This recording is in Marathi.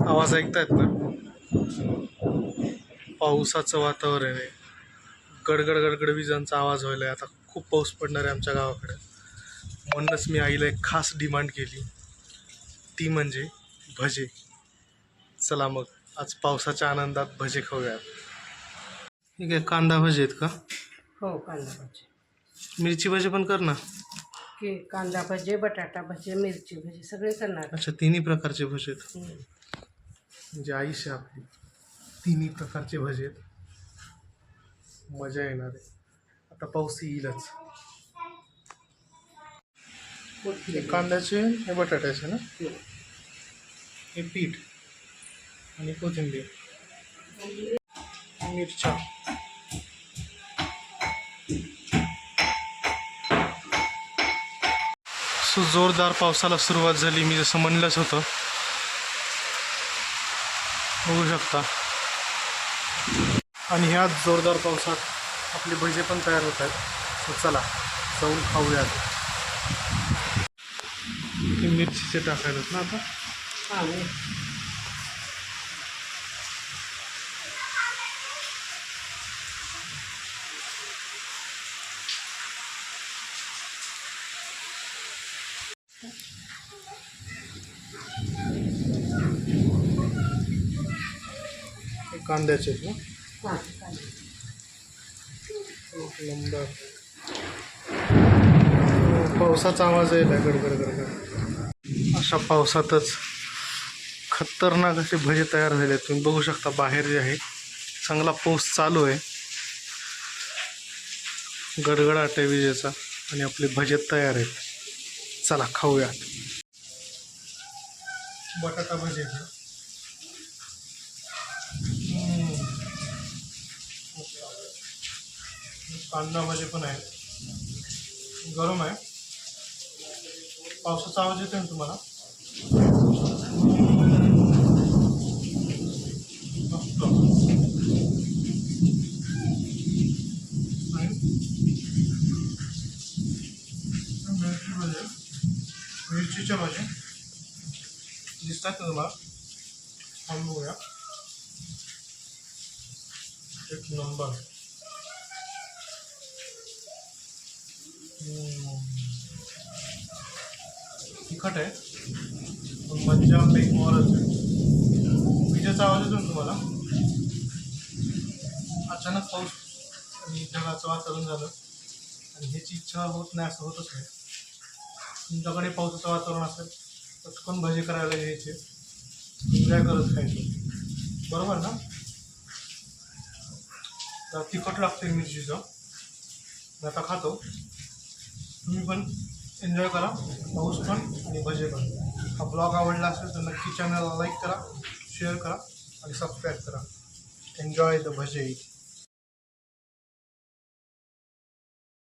आवाज ऐकतायत ना? पावसाचं वातावरण आहे. गडगड गडगड विजांचा आवाज व्हायला आहे आता खूप पाऊस पडणार आहे आमच्या गावाकडे. म्हणूनच मी आईला एक खास डिमांड केली. ती म्हणजे भजे. चला मग आज पावसाच्या आनंदात भजे खाऊयात. ठीक आहे कांदा भजे आहेत का? हो कांदा भजी. मिरची भजे पण कर ना. की कांदा भजे बटाटा भजे मिरची भजी सगळे करणार. अच्छा तिन्ही प्रकारचे भजे आहेत. म्हणजे आईशी आपली. तिन्ही प्रकारचे भजे आहेत. मजा येणार आहे. आता पाऊस येईलच. हे कांद्याचे हे बटाट्याचे ना? हम्म. हे पीठ आणि कोथिंबीर. मिरच्या. सो जोरदार पावसाला सुरुवात झाली मी जसं म्हणलंच होतं. बघू शकता. आणि ह्या जोरदार पावसात आपले भजे पण तयार होत आहेत. सो चला जाऊन खाऊयात. मिरचीचे टाकायलाच ना आता? कांद्याचे आहेत ना? कांदा. एक नंबर. पावसाचा आवाज यायला गडगड गडगड. अशा पावसातच खतरनाक असे भजे तयार झाले तुम्ही बघू शकता बाहेर जे आहे चांगला पाऊस चालू आहे. गडगडाट आहे विजेचा आणि आपले भजे तयार आहेत. चला खाऊया. बटाटा भजे आहेत ना. हम्म. कांदा भाजी पण आहे गरम आहे. पावसाचा आवाज येतो ना तुम्हाला? मिरची भाजी मिरचीच्या भाजी दिसतात ना तुम्हाला? थांबूया. एक नंबर तिखट आहे. पण मज्जा पेक मोरच आहे. विजेचा आवाज येतो तुम्हाला? अचानक पाऊस आणि ढगाचं वातावरण झालं. आणि ह्याची इच्छा होत नाही असं होतच नाही. तुमच्याकडे पावसाचं वातावरण असेल पटकन भजी करायला घ्यायचे एन्जॉय करत खायचं. बरोबर ना? तर तिखट लागते मिरचीचं. मी आता खातो. तुम्ही पण एन्जॉय करा. पाऊस पण आणि भजे पण. हा ब्लॉग आवडला असेल तर नक्की चॅनलला लाईक करा शेअर करा आणि सबस्क्राईब करा. एन्जॉय द भजे.